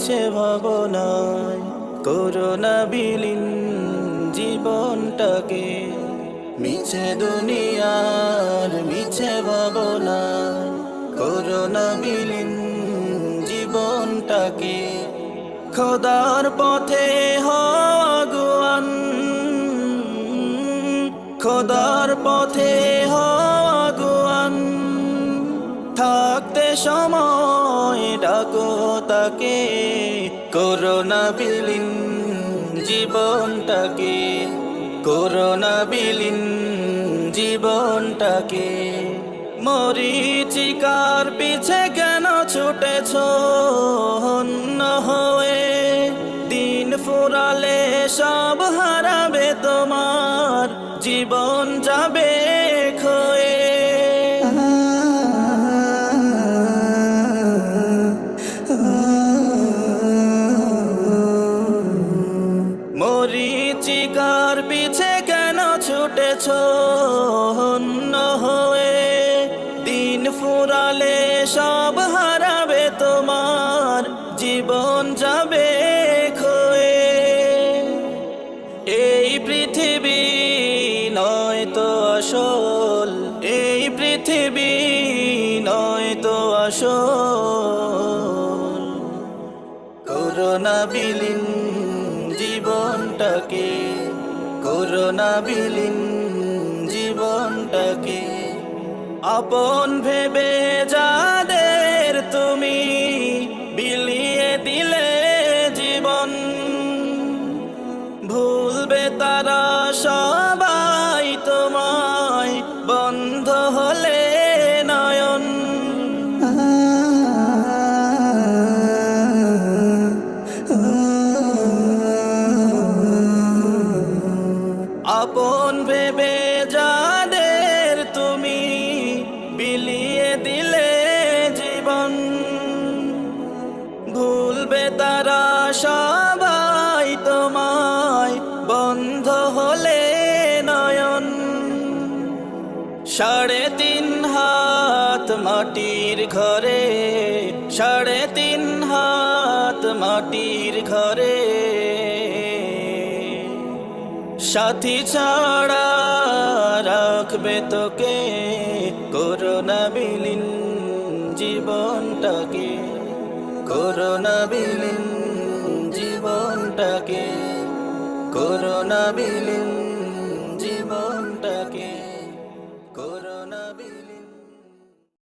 আছে ভাবনায় করোনা বিলীন জীবনটাকে মিছে দুনিয়ার, মিছে ভাবনায় করোনা বিলীন জীবনটাকে খোদার পথে হগুয়ান। খোদার পথে হগুয়ান। থাকতে সময় তাকে করোনা বিলীন জীবনটাকে করোনা বিলীন জীবনটাকে মরিচিকার পিছে কেন ছুটেছ হয়ে? দিন ফুরালে সব হারাবে তোমার, জীবন যাবে মরিচিকার পিছে কেন ছুটেছ? হন্য হয়ে দিন ফুরালে সব হারাবে তোমার, জীবন যাবে ক্ষয়ে। এই পৃথিবী নয় তো আসল, এই পৃথিবী নয় তো আসল। করোনা বিলীন জীবনটাকে করোনা বিলীন জীবনটাকে। আপন ভেবে যাদের তুমি বিলিয়ে দিলে জীবন ভুলবে তারা সবাই তারা সবাই তোমায় বন্ধ হলে নয়ন। সাড়ে তিন হাত মাটির ঘরে, সাড়ে তিন হাত মাটির ঘরে। সাথী ছাড়া রাখবে তোকে করোনা বিলীন জীবনটাকে। করোনা বিলীন জীবনটাকে করোনা বিলীন